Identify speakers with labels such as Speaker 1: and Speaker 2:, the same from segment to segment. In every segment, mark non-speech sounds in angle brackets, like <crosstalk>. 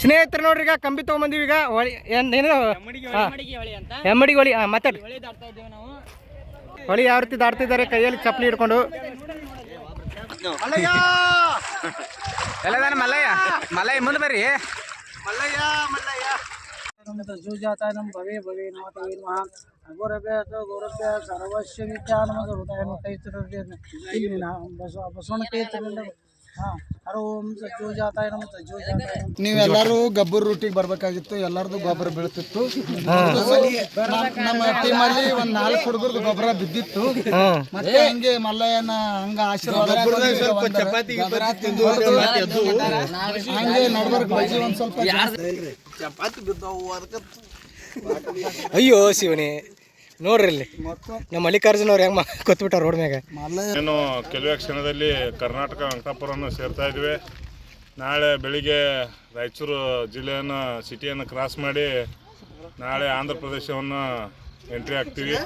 Speaker 1: ಸ್ನೇಹಿತರು ನೋಡ್ರಿ ಈಗ ಕಂಬಿ ತೊಗೊಂಬಂದಿವಿ ಈಗ. ಏನು ಹೆಮ್ಮಡಿಗೆ ಹೊಳಿ ಹಾಂ ಮಾತಾಡಿ ಹೊಳಿ ಯಾವ ರೀತಿ ದಾಡ್ತಿದ್ದಾರೆ ಕೈಯಲ್ಲಿ ಚಪ್ಪಲಿ ಹಿಡ್ಕೊಂಡು?
Speaker 2: ಎಲ್ಲದಾನ ಮಲ್ಲಯ್ಯ? ಮಲ್ಲಯ್ಯ ಮುಂದೆ ಬರ್ರಿ.
Speaker 3: ಮಲ್ಲಯ್ಯ ಮಲ್ಲಯ್ಯ. ನಮ್ದು ಜೂ ಜಾತ ನಮ್ಮ ಭವಿ ಭವಿ ನಮತೇ ಮಹಾ ಅಗೋರಭ್ಯ ಗೌರಭ್ಯ ಸರ್ವಸ್ಯ ವಿದ್ಯಾ ನಮಗೆ ಹೃದಯ ಕೈ ತಿರುಗಿ ಬಸವ ಬಸವಣ್ಣ ಕೈ ತಿರುಗಿ
Speaker 4: ನೀವೆಲ್ಲರೂ ಗಬ್ಬರ್ ರೂಟಿಗೆ ಬರ್ಬೇಕಾಗಿತ್ತು ಎಲ್ಲರದು ಗೊಬ್ಬರ ಬೀಳ್ತಿತ್ತು. ನಮ್ಮ ಟೀಮ್ ಅಲ್ಲಿ ಒಂದ್ ನಾಲ್ಕು ಹುಡುಗರದು ಗೊಬ್ಬರ ಬಿದ್ದಿತ್ತು. ಮತ್ತೆ ಹಂಗೆ ಮಲ್ಲಯ್ಯನ ಹಂಗ ಆಶೀರ್ವಾದ ಹಂಗೆ ನಡ್ಬರ್ಕ್ ಬಜ್ಜಿ ಒಂದ್ ಸ್ವಲ್ಪ
Speaker 1: ಅಯ್ಯೋ ಶಿವನಿ. ನೋಡ್ರಿ ಇಲ್ಲಿ ನಮ್ಮ ಮಲ್ಲಿಕಾರ್ಜುನ ಅವ್ರು ಹೆಂಗ್ ಕೊತ್ಬಿಟ್ಟ <laughs> ರೋಡ್ ಮ್ಯಾಗ?
Speaker 5: ಏನು ಕೆಲವೇ ಕ್ಷಣದಲ್ಲಿ ಕರ್ನಾಟಕ ವೆಂಕಟಾಪುರವನ್ನು ಸೇರ್ತಾ ಇದ್ವಿ. ನಾಳೆ ಬೆಳಿಗ್ಗೆ ರಾಯಚೂರು ಜಿಲ್ಲೆಯನ್ನು ಸಿಟಿಯನ್ನು ಕ್ರಾಸ್ ಮಾಡಿ ನಾಳೆ ಆಂಧ್ರ ಪ್ರದೇಶವನ್ನು ಎಂಟ್ರಿ ಆಗ್ತೀವಿ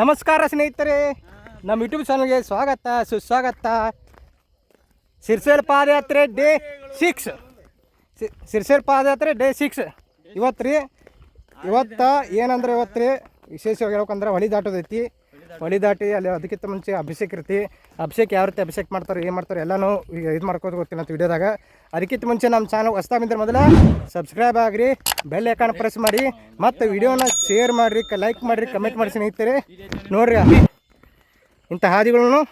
Speaker 1: ನಮಸ್ಕಾರ ಸ್ನೇಹಿತರೆ. ನಮ್ಮ ಯೂಟ್ಯೂಬ್ ಚಾನಲ್ಗೆ ಸ್ವಾಗತ ಸುಸ್ವಾಗತ. ಸಿರ್ಸೇಲ್ ಪಾದಯಾತ್ರೆ ಡೇ ಸಿಕ್ಸ್. ಸಿರ್ಸೇರ್ ಪಾದಯಾತ್ರೆ ಡೇ ಸಿಕ್ಸ್. ಇವತ್ತು ರೀ, ಇವತ್ತು ಏನಂದ್ರೆ ಇವತ್ತು ರೀ, ವಿಶೇಷವಾಗಿ ಹೇಳ್ಬೇಕಂದ್ರೆ ಹೊಳಿ ದಾಟೋದೈತಿ ಹೊಳಿ ದಾಟಿ ಅಲ್ಲಿ ಅದಕ್ಕಿಂತ ಮುಂಚೆ ಅಭಿಷೇಕ ಇರ್ತಿ. ಅಭಿಷೇಕ ಯಾವ ರೀತಿ ಅಭಿಷೇಕ ಮಾಡ್ತಾರೆ, ಏನು ಮಾಡ್ತಾರೆ ಎಲ್ಲನೂ ಈಗ ಇದು ಮಾಡ್ಕೋದು ಗೊತ್ತಿಲ್ಲ ಅಂತ ವಿಡಿಯೋದಾಗ. ಅದಕ್ಕಿಂತ ಮುಂಚೆ ನಮ್ಮ ಚಾನಲ್ ಹೊಸ್ತಾಗಿದ್ರೆ ಮೊದಲ ಸಬ್ಸ್ಕ್ರೈಬ್ ಆಗಿರಿ ಬೆಲ್ ಐಕಾನ್ ಪ್ರೆಸ್ ಮಾಡಿ, ಮತ್ತು ವಿಡಿಯೋನ ಶೇರ್ ಮಾಡಿರಿ ಲೈಕ್ ಮಾಡಿರಿ ಕಮೆಂಟ್ ಮಾಡಿ ಸ್ನೇಹಿತರೆ. ನೋಡ್ರಿ ಇಂಥ ಹಾದಿಗಳನ್ನು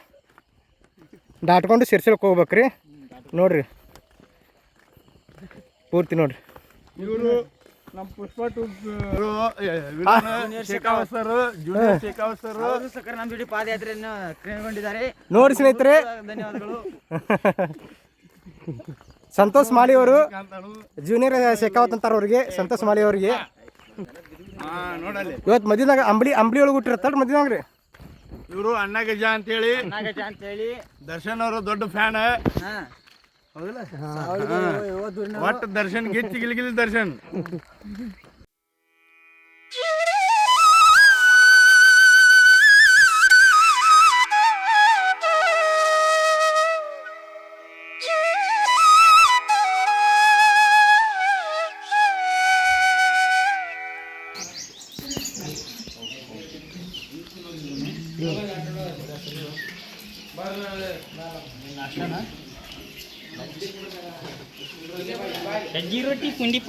Speaker 1: ದಾಟ್ಕೊಂಡು ಸಿರ್ಸಲಕ್ಕೆ ಹೋಗ್ಬೇಕು ರೀ ನೋಡ್ರಿ. ಪೂರ್ತಿ ನೋಡ್ರಿ.
Speaker 5: ಇವರು ನಮ್ಮ ಪುಷ್ಪ ಜೂನಿಯರ್
Speaker 2: ಪಾದಯಾತ್ರೆಯನ್ನು ಕೈಗೊಂಡಿದ್ದಾರೆ.
Speaker 1: ನೋಡಿ ಸ್ನೇಹಿತರೆ.
Speaker 2: ಧನ್ಯವಾದಗಳು. <laughs>
Speaker 1: ಸಂತೋಷ್ ಮಾಳಿ ಅವರು ಜೂನಿಯರ್ ಶೇಖಾವತ್ ಅಂತಾರ ಅವ್ರಿಗೆ ಸಂತೋಷ್ ಮಾಳಿ ಅವರಿಗೆ. ಇವತ್ತು ಮದಿನಾಗ ಅಂಬಳಿ ಅಂಬಳಿ ಒಳಗೆ ಹುಟ್ಟಿರತ್ತಲ್ರಿ ಮದಿನಾಗ್ರಿ ರೀ
Speaker 5: ಇವರು ಅಣ್ಣ ಗಜ ಅಂತೇಳಿ.
Speaker 2: ನಾಗಜ ಅಂತೇಳಿ.
Speaker 5: ದರ್ಶನ್ ಅವರು ದೊಡ್ಡ ಫ್ಯಾನ್.
Speaker 2: ಹಾ.
Speaker 5: ಒಟ್ಟು ದರ್ಶನ್ ಗಿಚ್ಚಿ ಗಿಲ್ಗಿಲ್ ದರ್ಶನ್.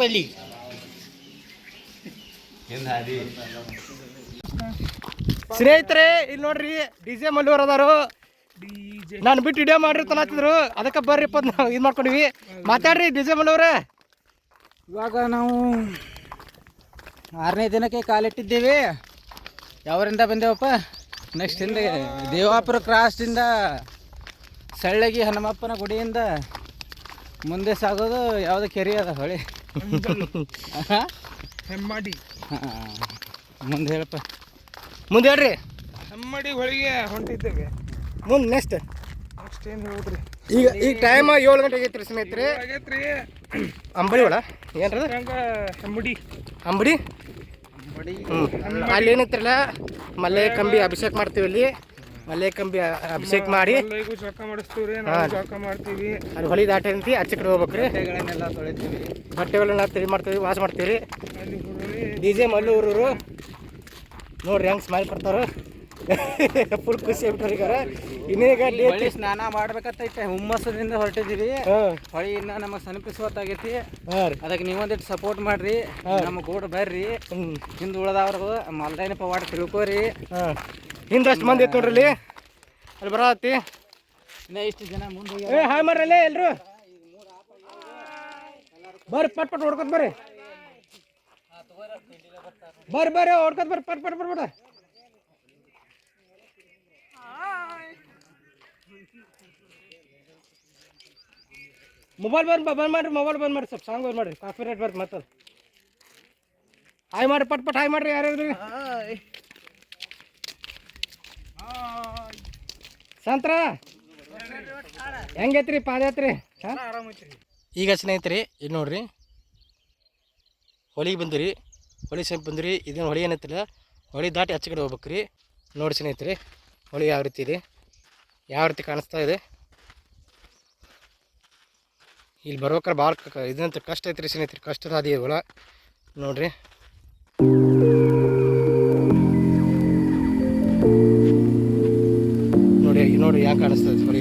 Speaker 2: ಪಲ್ಲಿ
Speaker 1: ಸ್ನೇಹಿತರೆ ಇಲ್ಲಿ ನೋಡ್ರಿ ಡಿ ಜೆ ಮಲ್ಲೂರ್ ಅದಾರು. ನಾನು ಬಿಟ್ಟು ವಿಡಿಯೋ ಮಾಡ್ರಿ ತನತ್ತಿದ್ರು ಅದಕ್ಕೆ ಬರ್ರಿಪ್ಪ ನಾವು ಇದು ಮಾಡ್ಕೊಂಡಿವಿ. ಮಾತಾಡ್ರಿ ಡಿ ಜೆ ಮಲ್ಲೂರ
Speaker 2: ಇವಾಗ ನಾವು ಆರನೇ ದಿನಕ್ಕೆ ಕಾಲಿಟ್ಟಿದ್ದೇವೆ ಯಾವರಿಂದ ಬಂದೇವಪ್ಪ? ನೆಕ್ಸ್ಟ್ ಹಿಂದೆ ದೇವಾಪುರ ಕ್ರಾಸ್ದಿಂದ ಸಳ್ಳಗಿ ಹನುಮಪ್ಪನ ಗುಡಿಯಿಂದ ಮುಂದೆ ಸಾಗೋದು ಯಾವುದೋ ಕೆರೆ ಅದ ಹೊಳೆ.
Speaker 3: ಹೆಮ್ಮಡಿ.
Speaker 2: ಮುಂದೆ ಹೇಳಪ್ಪ.
Speaker 1: ಮುಂದೆ ಹೇಳ್ರಿ.
Speaker 3: ಹೆಮ್ಮಡಿ ಹೊಳಿಗೆ ಹೊಂಟಿದ್ದೇವೆ.
Speaker 1: ಮುಂದೆ ನೆಕ್ಸ್ಟ್
Speaker 3: ನೆಕ್ಸ್ಟ್ ಏನು ಹೇಳಿದ್ರಿ.
Speaker 1: ಈಗ ಈಗ ಟೈಮ್ ಏಳು ಗಂಟೆ ಆಗೈತ್ರಿ ಸ್ನೇಹಿತರೆ.
Speaker 3: ಆಗೈತ್ರಿ.
Speaker 1: ಅಂಬಳಿ ಒಳ
Speaker 3: ಏನ್ರ ಹೆಮ್ಮಡಿ.
Speaker 1: ಅಂಬಡಿ? ಅಲ್ಲಿ ಏನೈತ್ರಲ್ಲ ಮಲ್ಲೆ ಕಂಬಿ ಅಭಿಷೇಕ ಮಾಡ್ತೀವಿ ಅಲ್ಲಿ. ಮಲ್ಲೆ ಕಂಬಿ ಅಭಿಷೇಕ ಮಾಡಿ.
Speaker 3: ಎಲ್ಲರಿಗೂ ಜಳಕ ಮಾಡಿಸ್ತೀವ್ರಿ ನಾವು ಜಳಕ ಮಾಡ್ತೀವಿ.
Speaker 1: ಅಲ್ಲಿ ಹೊಳಿ ದಾಟಿ ಅಂತಿ ಆಚೆ ಕಡೆ ಹೋಗ್ಬೇಕ್ರಿ.
Speaker 2: ಬಟ್ಟೆಗಳನ್ನೆಲ್ಲ ತೊಳಿತೀವಿ.
Speaker 1: ಬಟ್ಟೆಗಳನ್ನ ತಿಳಿ ಮಾಡ್ತೀವಿ ವಾಸ ಮಾಡ್ತೀವಿ ಡಿ ಜೆ ಮಲ್ಲೂರವರು ನೋಡ್ರಿ ಹೆಂಗೆ ಸ್ಮೈಲ್ ಕೊಡ್ತಾರ. ಫುಲ್ ಖುಷಿ ಆಗ್ಬಿಟ್ಟಾರ ಈಗ ಇನ್ನೀಗ
Speaker 2: ಹೊಳಿ ಸ್ನಾನ ಮಾಡ್ಬೇಕಾಗ್ತೈತೆ ಹುಮ್ಮಸದಿಂದ ಹೊರಟಿದ್ದೀವಿ ಹೊಳಿ ಇನ್ನ ನಮಗೆ
Speaker 1: ಸನಿಪಿಸುವತ್ತಾಗೈತಿ.
Speaker 2: ಅದಕ್ಕೆ ನೀವೊಂದಿಟ್ಟು ಸಪೋರ್ಟ್ ಮಾಡ್ರಿ. ನಮ್ಮ ಕೂಡ ಬರ್ರಿ. ಹಿಂದ್ ಉಳ್ದವ್ರಿಗೂ ಮಲ್ದೇನಪ್ಪ ಪವಾಡ ತಿಳ್ಕೊರಿ.
Speaker 1: ಹಿಂದಷ್ಟು ಮಂದಿ ಐತೆ ನೋಡ್ರಿ ಇಲ್ಲಿ ಅಲ್ಲಿ ಬರತ್ತಿ
Speaker 2: ಇನ್ನ ಇಷ್ಟು ಜನ ಮುಂದೆ
Speaker 1: ಏ, ಹಾಯ್ ಮಾಡ್ರಲ್ಲೇ ಎಲ್ರು? ಬರ್ರಿ, ಪಟ್ ಪಟ್ ಹೊಡ್ಕೊತ ಬರ್ರಿ. ಬರ್ರಿ ಬರ್ರಿ, ಹೊಡ್ಕೊತ ಬರ್ರಿ, ಪಟ್ ಪಟ್ ಬರ್ಬೇಡ ಮೊಬೈಲ್ ಬಂದ್ ಬಂದ್ ಮಾಡ್ರಿ, ಮೊಬೈಲ್ ಬಂದ್ ಮಾಡ್ರಿ, ಸ್ವಲ್ಪ ಸಾಂಗ್ ಬಂದ್ ಮಾಡ್ರಿ. ಕಾಫಿ ರೇಟ್ ಬರ್ರಿ ಮತ್ತೆ ಹಾಯ್ ಮಾಡ್ರಿ ಪಟ್ ಪಟ್, ಹಾಯ್ ಮಾಡ್ರಿ ಯಾರ್ಯಾರು? ಸಂತ್ರ ಹೆಂಗೈತ್ರಿ ಪಾದಯಾತ್ರಿ? ಈಗ ಸ್ನೇಹಿತರಿ, ಇದು ನೋಡ್ರಿ. ಹೊಲಿಗೆ ಬಂದಿರಿ. ಹೊಳಿ ಸಮೀಪ ಬಂದಿರಿ. ಇದೇನು ಹೊಳಿ ಏನೈತಿಲ್ಲ. ಹೊಳಿ ದಾಟಿ ಹಚ್ಚ ಕಡೆ ಹೋಗ್ಬೇಕ್ರಿ. ನೋಡಿ ಸ್ನೇಹಿತರಿ ಹೊಳಿ ಯಾವ ರೀತಿ ಇದೆ? ಯಾವ ರೀತಿ ಕಾಣಿಸ್ತಾ ಇದೆ? ಇಲ್ಲಿ ಬರ್ಬೇಕಾರೆ ಭಾಳ ಇದಂತ ಕಷ್ಟ ಐತ್ರಿ ಸ್ನೇಹಿತರಿ. ಕಷ್ಟದ ಅದೇ ಹೊಲ ನೋಡ್ರಿ. ಕಾಣಿಸ್ತದೆ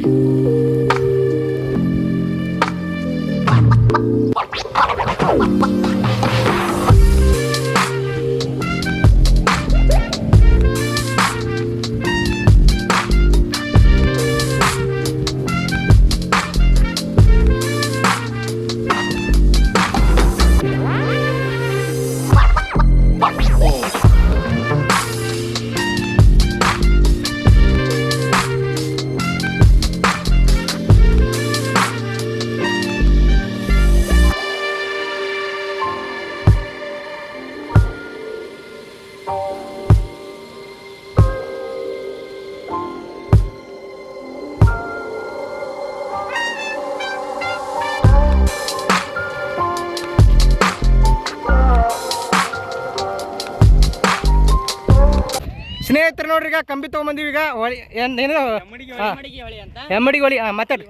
Speaker 1: ಹೊಳಿ ಸ್ನೇಹಿತರು ನೋಡ್ರಿ ಈಗ ಕಂಬಿ ತೊಗೊಂಬಂದಿವಿ ಈಗ. ಹೊಳಿ ಏನ್ ಏನು ಹೆಮ್ಮಡಿಗೆ ಹೊಳಿ ಹಾಂ. ಮಾತಾಡಿ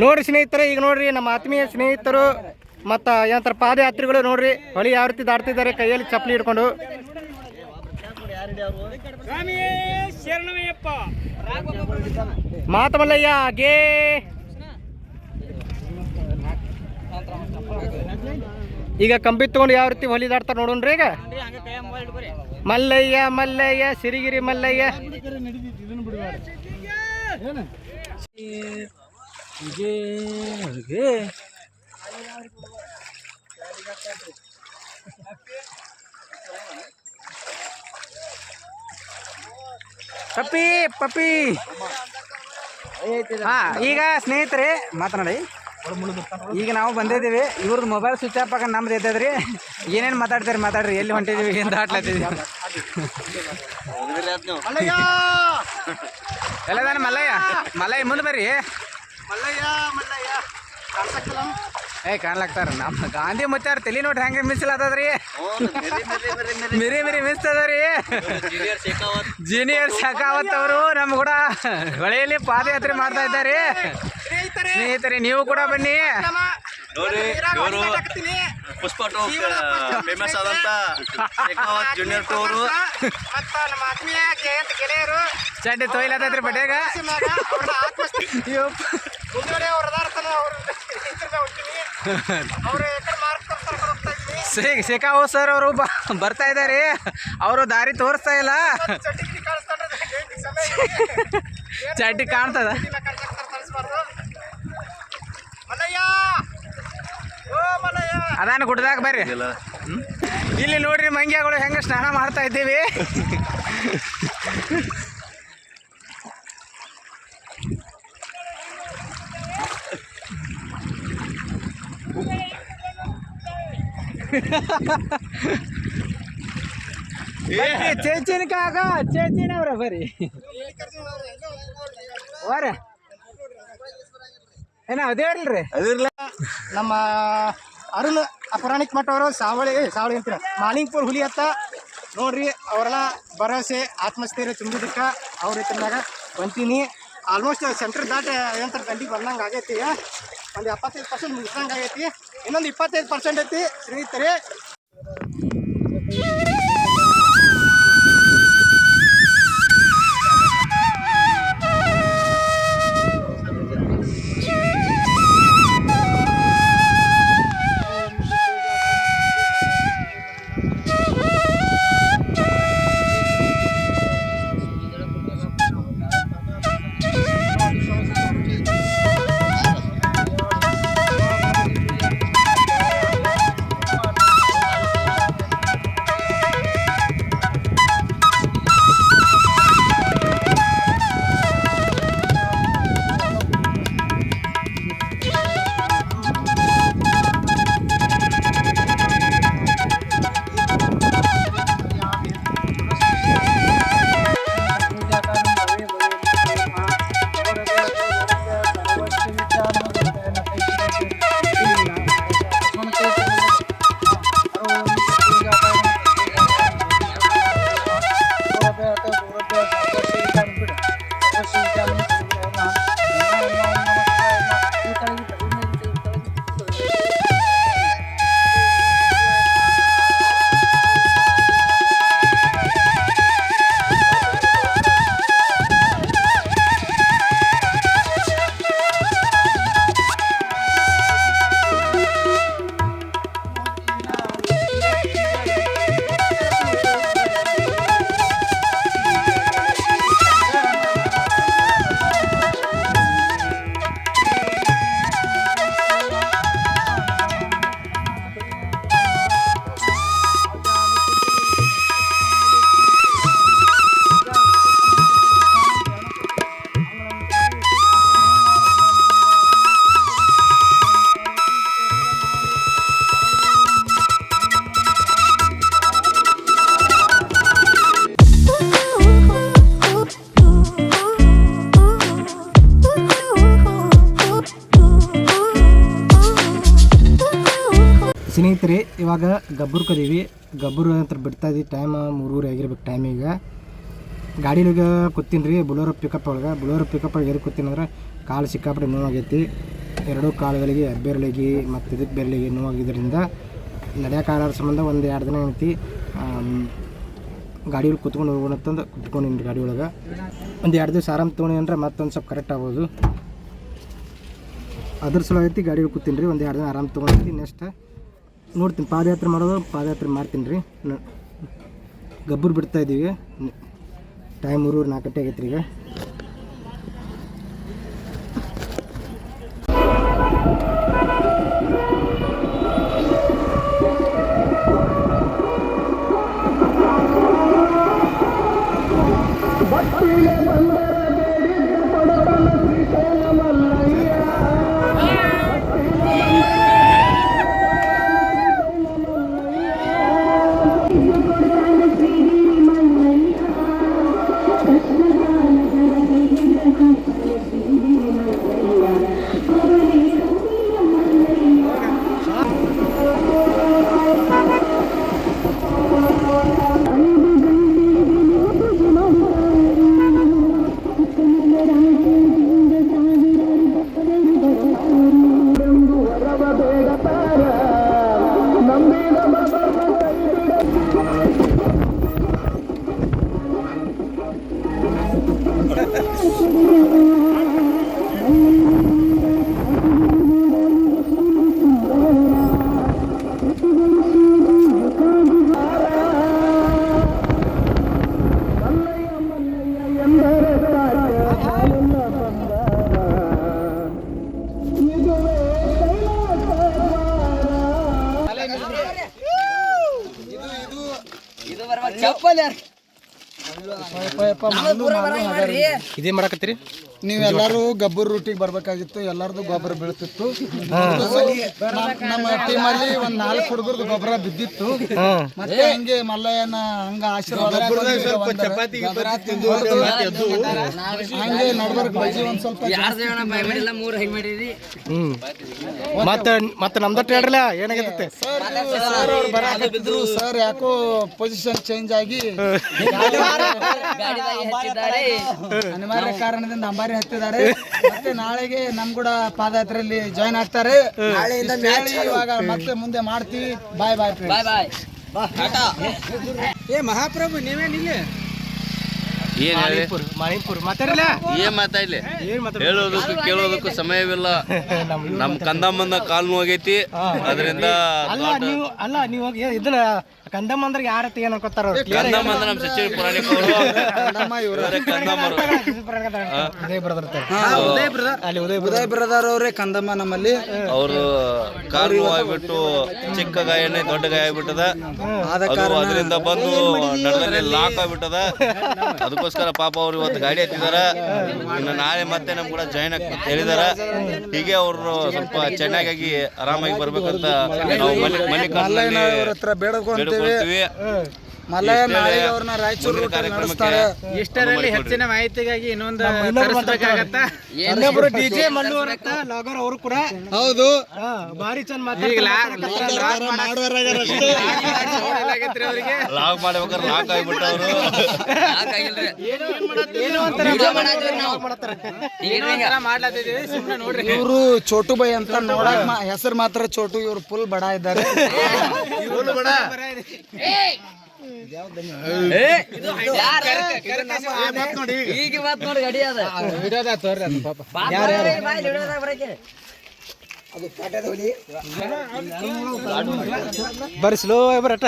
Speaker 1: ನೋಡ್ರಿ ಸ್ನೇಹಿತರೆ ಈಗ ನೋಡ್ರಿ ನಮ್ಮ ಆತ್ಮೀಯ ಸ್ನೇಹಿತರು ಮತ್ತು ಏನಂತಾರ ಪಾದಯಾತ್ರಿಗಳು ನೋಡ್ರಿ ಹೊಳಿ ಯಾವ ರೀತಿ ದಾಟ್ತಿದ್ದಾರೆ ಕೈಯಲ್ಲಿ ಚಪ್ಪಲಿ ಹಿಡ್ಕೊಂಡು. ಮಾತಮಲ್ಲಯ್ಯ ಗೇ ಈಗ ಕಂಬಿ ತಗೊಂಡು ಯಾವ ರೀತಿ ಹೊಲಿದಾಡ್ತಾರೆ ನೋಡೋಣ್ರಿ ಈಗ ಮಲ್ಲಯ್ಯ ಮಲ್ಲಯ್ಯ ಸಿರಿಗಿರಿ ಮಲ್ಲಯ್ಯ ಪಪ್ಪಿ ಪಪ್ಪಿ ಹಾ ಈಗ ಸ್ನೇಹಿತರೆ ಮಾತನಾಡಿ ಈಗ ನಾವು ಬಂದಿದ್ದೀವಿ. ಇವ್ರದ್ದು ಮೊಬೈಲ್ ಸ್ವಿಚ್ ಆಫ್ ಆಗ ನಮ್ದು ಎದ್ದದ್ರಿ. ಏನೇನು ಮಾತಾಡ್ತೀರಿ ಮಾತಾಡ್ರಿ. ಎಲ್ಲಿ ಹೊಂಟಿದ್ದೀವಿ, ಏನು ದಾಟ್ಲತ್ತೀವಿ? ಎಲ್ಲದಾನ ಮಲ್ಲಯ್ಯ? ಮಲ್ಲಯ್ಯ, ಮುಂದೆ ಬರ್ರಿ. ಏ, ಕಾಣ್ಲಾಕ್ತಾರ. ನಮ್ಮ ಗಾಂಧಿ ಮುಚ್ಚಾರ ತಲೆ ನೋಡಿ ಹೆಂಗೆ ಮಿಸ್ಲಾತದ್ರಿ ಮಿರಿ ಮಿರಿ ಮಿಸ್ತದ್ರಿ ಜೂನಿಯರ್ ಶೇಖಾವತ್ ಅವರು ನಮ್ಮ ಕೂಡ ಹೊಳೆಯಲ್ಲಿ ಪಾದಯಾತ್ರೆ ಮಾಡ್ತಾ ಇದ್ದಾರೆ. ಸ್ನೇಹಿತರೆ ನೀವು ಕೂಡ ಬನ್ನಿ.
Speaker 6: ನೋಡಿ ಇವರು ಪುಷ್ಪ ಫೇಮಸ್ ಆದಂತ ಜೂನಿಯರ್ ಟು ಗೆಳೆಯರು.
Speaker 1: ಚಡ್ಡಿ ತೊಯ್ಲತ್ತೈತ್ರಿ ಬಡ್ಯಾಗ ಶೇಖಾವ್ ಸರ್ ಅವರು ಬರ್ತಾ ಇದ್ದಾರೆ ಅವರು ದಾರಿ ತೋರಿಸ್ತಾ ಇಲ್ಲ. ಚಡ್ಡಿ ಕಾಣ್ತದ. ಅದಾನ ಗುಡ್ದಾಗ ಬರ್ರಿ? ಇಲ್ಲಿ. ನೋಡ್ರಿ ಮಂಗ್ಯಗಳು ಹೆಂಗ ಸ್ನಾನ ಮಾಡ್ತಾ ಇದ್ದೀವಿ. ಚೇಚಿನ ಕಾಕ ಚೇಚಿನ ಅವ್ರ ಬರ್ರಿ. ವಾರ ಏನ ಅದೇ ಇಲ್ರಿ? ನಮ್ಮ ಅರುಣ್ ಅಪರಾಣಿಕ್ ಮಠ ಅವರು, ಸಾವಳಿ ಸಾವಳಿ ಅಂತೀರ. ಮಾಲಿಂಗ್ಪುರ್ ಹುಲಿ ಹತ್ತ. ನೋಡ್ರಿ, ಅವರೆಲ್ಲ ಭರವಸೆ, ಆತ್ಮಸ್ಥೈರ್ಯ ತುಂಬಿದಕ್ಕ ಅವ್ರ ಹೆಸರಿನಾಗ ಬಂತೀನಿ. ಆಲ್ಮೋಸ್ಟ್ ಸೆಂಟ್ರ್ ದಾಟ ಏನಂತಾರೆ ಗಂಡಿಗೆ ಬಂದಂಗೆ ಆಗೈತಿ ಒಂದು ಎಪ್ಪತ್ತೈದು ಪರ್ಸೆಂಟ್ ಮುಗಿಸ್ದಂಗೆ ಆಗೈತಿ. ಇನ್ನೊಂದು ಇಪ್ಪತ್ತೈದು ಪರ್ಸೆಂಟ್ ಐತಿ, ಸ್ನೇಹಿತರೆ. ಇವಾಗ ಗಬ್ಬರು ಬಿಡ್ತಾ ಇದ್ದೀವಿ ಟೈಮ್ ಮೂರುವರೆ ಆಗಿರ್ಬೇಕು ಟೈಮ್ ಈಗ. ಒಳಗೆ ಕೂತೀನಿ ರೀ ಬುಲೋರ ಪಿಕಪ್ ಒಳಗೆ. ಬುಲೋರ ಪಿಕಪ್ ಒಳಗೆ ಎದಕ್ಕೆ ಕೂತೀನಿ ಅಂದ್ರೆ ಕಾಲು ಸಿಕ್ಕಾಪಟ್ಟೆ ನೋವಾಗೈತಿ. ಎರಡೂ ಕಾಲುಗಳಿಗೆ ಬೆರಳಿಗೆ ಮತ್ತು ಇದಕ್ಕೆ ಬೆರಳಿಗೆ ನೋವಾಗಿದ್ದರಿಂದ ನಡೆಯೋಕ್ಕಾಗಲಾರ ಸಂಬಂಧ ಒಂದು ಎರಡು ದಿನ ಐತಿ ಗಾಡಿ ಒಳಗೆ ಕುತ್ಕೊಂಡು ಹೋಗೋಣ ಅಂತಂದು ಕುತ್ಕೊಂಡಿನಿ ಗಾಡಿ ಒಳಗೆ. ಒಂದು ಎರಡು ದಿವಸ ಆರಾಮ್ ತೊಗೊಂಡು ಅಂದ್ರೆ ಮತ್ತೊಂದು ಸ್ವಲ್ಪ ಕರೆಕ್ಟ್ ಆಗ್ಬೋದು. ಅದ್ರ ಸಲುವಾಗಿ ಗಾಡಿ ಒಳಗೆ ಕೂತೀನಿ ರೀ ಒಂದು ಎರಡು ದಿನ ಆರಾಮ್ ತೊಗೊಂಡು ನೆಕ್ಸ್ಟ್ ನೋಡ್ತೀನಿ, ಪಾದಯಾತ್ರೆ ಮಾಡೋದು, ಪಾದಯಾತ್ರೆ ಮಾಡ್ತೀನಿ ರೀ. ಗಬ್ಬರು ಬಿಡ್ತಾ ಇದ್ದೀವಿ ಟೈಮ್ ಮೂರುವರೆ ನಾಲ್ಕು ಗಂಟೆ ಆಗೈತೆ ರೀ ಈಗ. ಇದೇ ಮಾಡಕತ್ತೀರಿ?
Speaker 4: ನೀವೆಲ್ಲರೂ ಗಬ್ಬರ್ ರೂಟಿಗೆ ಬರ್ಬೇಕಾಗಿತ್ತು ಎಲ್ಲಾರ್ದು ಗೊಬ್ಬರ ಬೀಳ್ತಿತ್ತು. ನಮ್ಮ ಟೀಮ್ ಅಲ್ಲಿ ಒಂದ್ ನಾಲ್ಕು ಹುಡುಗರ್ದು ಗೊಬ್ಬರ ಬಿದ್ದಿತ್ತು. ಮತ್ತೆ ಹಂಗೆ ಮಲ್ಲಯ್ಯನ ಹಂಗ ಆಶೀರ್ವಾದ ಹಂಗೆ ನಡ್ಬರ್ಕ್ ಬಜ್ಜಿ ಒಂದ್ ಸ್ವಲ್ಪ
Speaker 1: ಮತ್ತೆ ಮತ್ತೆ ನಮ್ದಟ್ಟು ಹೇಳ್ರಲ್ಲ
Speaker 4: ಸರ್ ಯಾಕೋ ಪೊಸಿಷನ್ ಚೇಂಜ್ ಆಗಿ ಅನಿವಾರ್ಯ ಕಾರಣದಿಂದ ಅಂಬಾರಿ ಹತ್ತಿದ್ದಾರೆ. ಮತ್ತೆ ನಾಳೆಗೆ ನಮ್ ಕೂಡ ಪಾದಯಾತ್ರೆಯಲ್ಲಿ ಜಾಯ್ನ್ ಆಗ್ತಾರೆ. ಹೇಳಿ ಇವಾಗ ಮತ್ತೆ ಮುಂದೆ ಮಾಡ್ತೀವಿ. ಬಾಯ್ ಬಾಯ್
Speaker 2: ಏ ಮಹಾಪ್ರಭು ನೀವೇನಿಲ್ಲ
Speaker 6: ಏನ್ ಹೇಳಿ?
Speaker 1: ಮಣಿಪುರ್ ಮಣಿಪುರ್ ಮಾತಾಡಲ್ಲ
Speaker 6: ಏನ್ ಮಾತಾಡ್ಲಿ
Speaker 1: ಏನು ಮಾತಾಡ
Speaker 6: ಹೇಳೋದಕ್ಕೂ ಕೇಳೋದಕ್ಕೂ ಸಮಯವಿಲ್ಲ. <laughs> ನಮ್ ಕಂದಮ್ಮನ ಕಾಲ್ ನೋವಾಗೈತಿ ಅದರಿಂದ
Speaker 1: ಅಲ್ಲ ನೀವು ಅಲ್ಲ ನೀವು ಹೋಗಿ ಇದನ್ನ ಕಂದಮ್ಮ ಅಂದ್ರೆ ಯಾರ ಏನ್ ಅನ್ಕೋತಾರ ಅವ್ರು?
Speaker 6: ಕಂದಮ್ಮ ಅಂದ್ರೆ ನಮ್ ಸಚಿವ ಪುರಾಣಿಕ ಅವರು. ಕಂದಮ್ಮರು
Speaker 1: ಉದಯ ಬರ್ದಿರ್ತಾರೆ ಅಲ್ಲಿ ಉದಯ
Speaker 4: ಉದಯ್ ಬ್ರದರ್ ಅವರೇ ಕಂದಮ್ಮ ನಮ್ಮಲ್ಲಿ.
Speaker 6: ಅವರು ಕಾರ್ ಆಗ್ಬಿಟ್ಟು ಚಿಕ್ಕ ಗಾಯನೇ ದೊಡ್ಡ ಗಾಯ ಆಗ್ಬಿಟ್ಟದ. ಅದು ಅದರಿಂದ ಬಂದು ನಡದಲ್ಲಿ ಲಾಕ್ ಆಗ್ಬಿಟ್ಟದ. ಅದಕ್ಕೋಸ್ಕರ ಪಾಪ ಅವ್ರು ಇವತ್ತು ಗಾಡಿ ಹತ್ತಿದಾರ. ಇನ್ನು ನಾಳೆ ಮತ್ತೆ ನಮ್ ಕೂಡ ಜಾಯ್ನ್ ಆಗ್ತಂತ ಹೇಳಿದಾರ. ಹೀಗೆ ಅವರು ಸ್ವಲ್ಪ ಚೆನ್ನಾಗಿ ಆರಾಮಾಗಿ ಬರ್ಬೇಕಂತ ನಾವು ಮನೆ ಮನೆ ಕಾಲದಲ್ಲಿ
Speaker 4: ಅವ್ರ ಹತ್ರ ಬೇಡಕೊಂತೀವಿ
Speaker 6: ಬೇಡ್ಕೊಳ್ತೀವಿ
Speaker 4: ಮಲ್ಲಯ್ಯ ನಾಳೆಗೆ ಅವ್ರನ್ನ ರಾಯಚೂರು ಕಾರ್ಯಕ್ರಮಕ್ಕೆ ನಡೆಸ್ತಾರೆ.
Speaker 2: ಇಷ್ಟರಲ್ಲಿ ಹೆಚ್ಚಿನ ಮಾಹಿತಿಗಾಗಿ ಇನ್ನೊಂದು ತರಿಸ್ಬೇಕಾಗತ್ತ
Speaker 1: ಇನ್ನೊಬ್ರು ಡಿಜೆ ಮಲ್ಲೂರ್ ಅಂತ ಲಾಗರ್ ಅವರು ಕೂಡ.
Speaker 4: ಹೌದು.
Speaker 1: ಭಾರಿ ಚಂದ ಮಾತಾಡ್ತಾರೆ
Speaker 6: ಲಾಗ್ ಮಾಡ್ಬೇಕಾದ್ರೆ ಲಾಕ್ ಆಗ್ಬಿಟ್ಟು ಅವರು
Speaker 1: ಏನು ಅಂತ
Speaker 2: ಮಾಡ್ಲತ್ತಿದೀವಿ ಸುಮ್ಮನೆ ನೋಡ್ರಿ.
Speaker 4: ಇವರು ಚೋಟು ಬೈ ಅಂತ ನೋಡಕ್ ಹೆಸರು ಮಾತ್ರ ಚೋಟು ಇವ್ರು ಫುಲ್ ಬಡ ಇದ್ದಾರೆ.
Speaker 7: ಈಗ ಮತ್ ನೋಡಿ ಗಡಿ ಅದ.
Speaker 2: ವಿಡಿಯೋದ ತೋರ್ರಿ ಅದು ಪಾಪ.
Speaker 1: ಬರ್ರಿ ಸ್ಲೋ ಬರಟ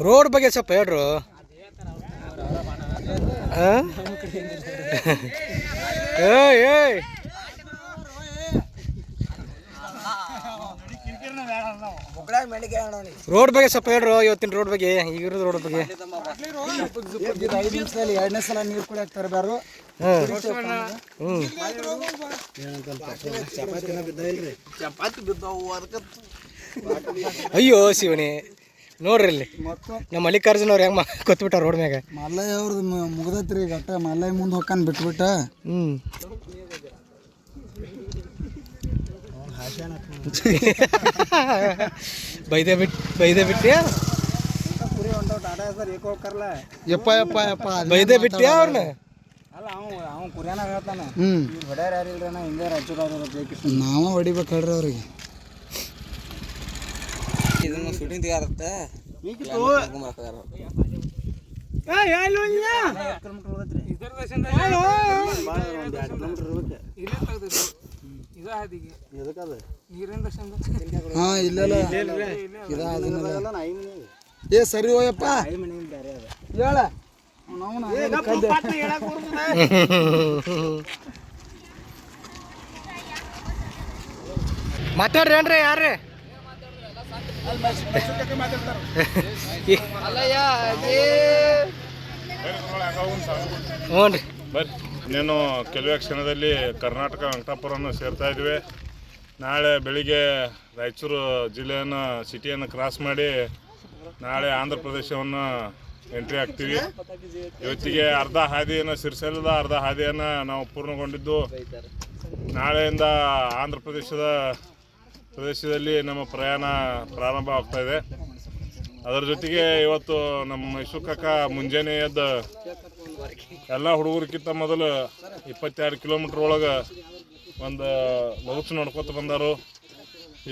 Speaker 1: ರೋಡ್ ಬಗ್ಗೆ ಸ್ವಲ್ಪ ಹೇಳ್ರು. ರೋಡ್ ಬಗ್ಗೆ ಸ್ವಲ್ಪ ಹೇಳ್ರು, ಇವತ್ತಿನ ರೋಡ್ ಬಗ್ಗೆ, ಈಗಿರೋದು ರೋಡ್ ಬಗ್ಗೆ.
Speaker 4: ಐದು ನಿಮಿಷದಲ್ಲಿ ಎರಡನೇ ಸಲ ನೀರು ಕುಡಿಯಕ್ ತರಬಾರು
Speaker 1: ಹ್ಮ್. ಅಯ್ಯೋ, ಶಿವನೇ. ನೋಡ್ರಿ ಇಲ್ಲಿ ನಮ್ಮ ಮಲ್ಲಿಕಾರ್ಜುನ ಅವ್ರು ಹೆಂಗೆ ಕೊತ್ಬಿಟ್ಟಾರ ರೋಡ್ ಮ್ಯಾಗ?
Speaker 4: ಮಲ್ಲಯ್ಯ ಅವ್ರದ್ದು ಮುಗ್ದೈತ್ರಿ ಈಗ ಅಟ್ಟ. ಮಲ್ಲಯ್ಯ ಮುಂದೆ ಹೊಕ್ಕನ್ ಬಿಟ್ಬಿಟ್ಟ.
Speaker 1: ಹ್ಞೂ ಬೈದೆ ಬಿಟ್ಟು ಬೈದೆ ಬಿಟ್ಟು
Speaker 4: ಯಪ್ಪ ಯಪ್ಪ ಯಪ್ಪ
Speaker 1: ಬೈದೆ ಬಿಟ್ಟೆ ಅವ್ರನ್ನ
Speaker 4: ನಾವ ಹೊಡಿಬೇಕು ಹೇಳ್ರಿ ಅವ್ರಿಗೆ.
Speaker 2: ಇದನ್ನು ಶೂಟಿಂಗ್ ತೆಗಾರತ್ತೆ
Speaker 4: ಏ ಸರಿ ಹೋಯಪ್ಪ. ಹೇಳ.
Speaker 1: ಮಾತಾಡ್ರಿ ಏನ್ರಿ ಯಾರ್ರಿ? <laughs> ಹ್ಞೂ ರೀ.
Speaker 5: ಬರ್ರಿ. ಇನ್ನೇನು ಕೆಲವೇ ಕ್ಷಣದಲ್ಲಿ ಕರ್ನಾಟಕ ವೆಂಕಟಾಪುರವನ್ನು ಸೇರ್ತಾ ಇದ್ವಿ. ನಾಳೆ ಬೆಳಿಗ್ಗೆ ರಾಯಚೂರು ಜಿಲ್ಲೆಯನ್ನು, ಸಿಟಿಯನ್ನು ಕ್ರಾಸ್ ಮಾಡಿ ನಾಳೆ ಆಂಧ್ರ ಪ್ರದೇಶವನ್ನು ಎಂಟ್ರಿ ಆಗ್ತೀವಿ ಇವತ್ತಿಗೆ ಅರ್ಧ ಹಾದಿಯನ್ನು ಸಿರಿಸಲದ ಅರ್ಧ ಹಾದಿಯನ್ನು ನಾವು ಪೂರ್ಣಗೊಂಡಿದ್ದು. ನಾಳೆಯಿಂದ ಆಂಧ್ರ ಪ್ರದೇಶದ ಪ್ರದೇಶದಲ್ಲಿ ನಮ್ಮ ಪ್ರಯಾಣ ಪ್ರಾರಂಭ ಆಗ್ತಾ ಇದೆ. ಅದರ ಜೊತೆಗೆ ಇವತ್ತು ನಮ್ಮ ಮೈಸೂರು ಕಾಕ ಮುಂಜಾನೆ ಎದ್ದು ಎಲ್ಲ ಹುಡುಗರಿಗಿಂತ ಮೊದಲು ಇಪ್ಪತ್ತೆರಡು ಕಿಲೋಮೀಟ್ರ್ ಒಳಗೆ ಒಂದು ಲೌಚ್ ನೋಡ್ಕೊತ ಬಂದರು.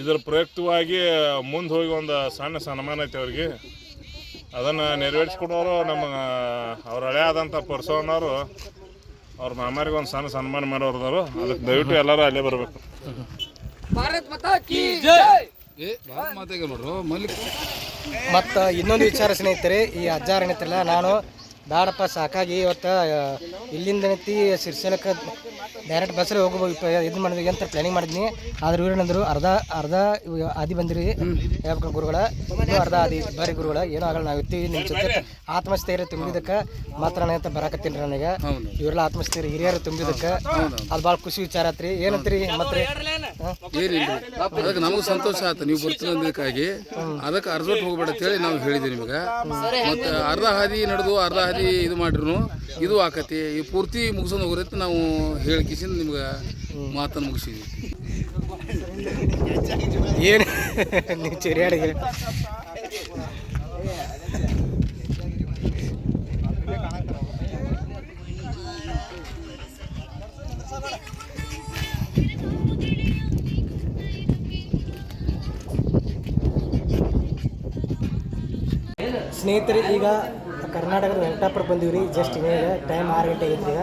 Speaker 5: ಇದರ ಪ್ರಯುಕ್ತವಾಗಿ ಮುಂದೆ ಹೋಗಿ ಒಂದು ಸಣ್ಣ ಸನ್ಮಾನ ಐತೆ ಅವ್ರಿಗೆ. ಅದನ್ನು ನೆರವೇರಿಸ್ಕೊಡೋರು ನಮ್ಮ, ಅವ್ರ ಹಳೆ ಆದಂಥ ಪರ್ಸವನವರು ಅವ್ರ ಮಾಮಾರಿಗೆ ಒಂದು ಸಣ್ಣ ಸನ್ಮಾನ ಮಾಡೋರು ಅದಕ್ಕೆ ದಯವಿಟ್ಟು ಎಲ್ಲರೂ ಅಲ್ಲೇ ಬರಬೇಕು.
Speaker 1: ಮತ್ತು ಇನ್ನೊಂದು ವಿಚಾರ ಸ್ನೇಹಿತರೆ ಈ ಅಜ್ಜಾರ ಏನೈತಲ್ಲ ನಾನು ಬೇಡಪ್ಪ ಸಾಕಾಗಿ ಇವತ್ತು ಇಲ್ಲಿಂದ ಏನೈತಿ ಸಿರ್ಸಲಕ್ಕೆ ಡೈರೆಕ್ಟ್ ಬಸ್ಸಲ್ಲಿ ಹೋಗ್ಬೋದು ಇದು ಮಾಡಿದ್ವಿ ಅಂತ ಪ್ಲಾನಿಂಗ್ ಮಾಡಿದ್ನಿ. ಆದ್ರೆ ಇವ್ರು ಏನಂದ್ರು ಅರ್ಧ ಅರ್ಧ ಆದಿ ಬಂದಿರಿ. ಹೇಳ್ಬೇಕು ಗುರುಗಳ. ಅರ್ಧ ಆದಿ ಬಾರಿ ಗುರುಗಳ. ಏನೂ ಆಗಲ್ಲ ನಾವು ಇರ್ತೀವಿ ನಿಮ್ಮ ಜೊತೆ. ಆತ್ಮಸ್ಥೈರ್ಯ ತುಂಬಿದಕ್ಕೆ ಮಾತ್ರ ನಾನು ಅಂತ ರೀ ನನಗೆ. ಇವರೆಲ್ಲ ಆತ್ಮಸ್ಥೈರ್ಯ ಹಿರಿಯರು ತುಂಬಿದಕ್ಕೆ ಅದು ಭಾಳ ಖುಷಿ ವಿಚಾರ ಆತ್ರಿ. ಏನಂತೀರಿ ಮತ್ತೆ?
Speaker 8: ಅದಕ್ಕೆ ನಮಗೂ ಸಂತೋಷ ಆಯ್ತು ನೀವು ಬರ್ತೀನಿ ಅದಕ್ಕೆ ಅರ್ಧ ಹೋಗ್ಬೇಡ ಅಂತೇಳಿ ನಾವು ಹೇಳಿದ್ವಿ ನಿಮಗೆ. ಮತ್ತು ಅರ್ಧ ಹಾದಿ ನಡೆದು ಅರ್ಧ ಹಾದಿ ಇದು ಮಾಡಿದ್ರು ಇದು ಆಕತಿ. ಈ ಪೂರ್ತಿ ಮುಗಿಸೋದು ಹೋಗ್ರೈತೆ ನಾವು ಹೇಳ್ಕಿಸಿಂದ ನಿಮ್ಗೆ ಮಾತನ್ನು ಮುಗಿಸಿದ್ವಿ.
Speaker 1: ಏನು? ನೀವು ಚಿರಿಯಾಡಿಗೆ ಸ್ನೇಹಿತರೆ, ಈಗ ಕರ್ನಾಟಕದ ವೆಂಕಟಾಪುರ ಬಂದೀವಿ ರೀ ಜಸ್ಟ್ ಈಗ ಟೈಮ್ ಆರು ಗಂಟೆ ಆಗಿತ್ತು ಈಗ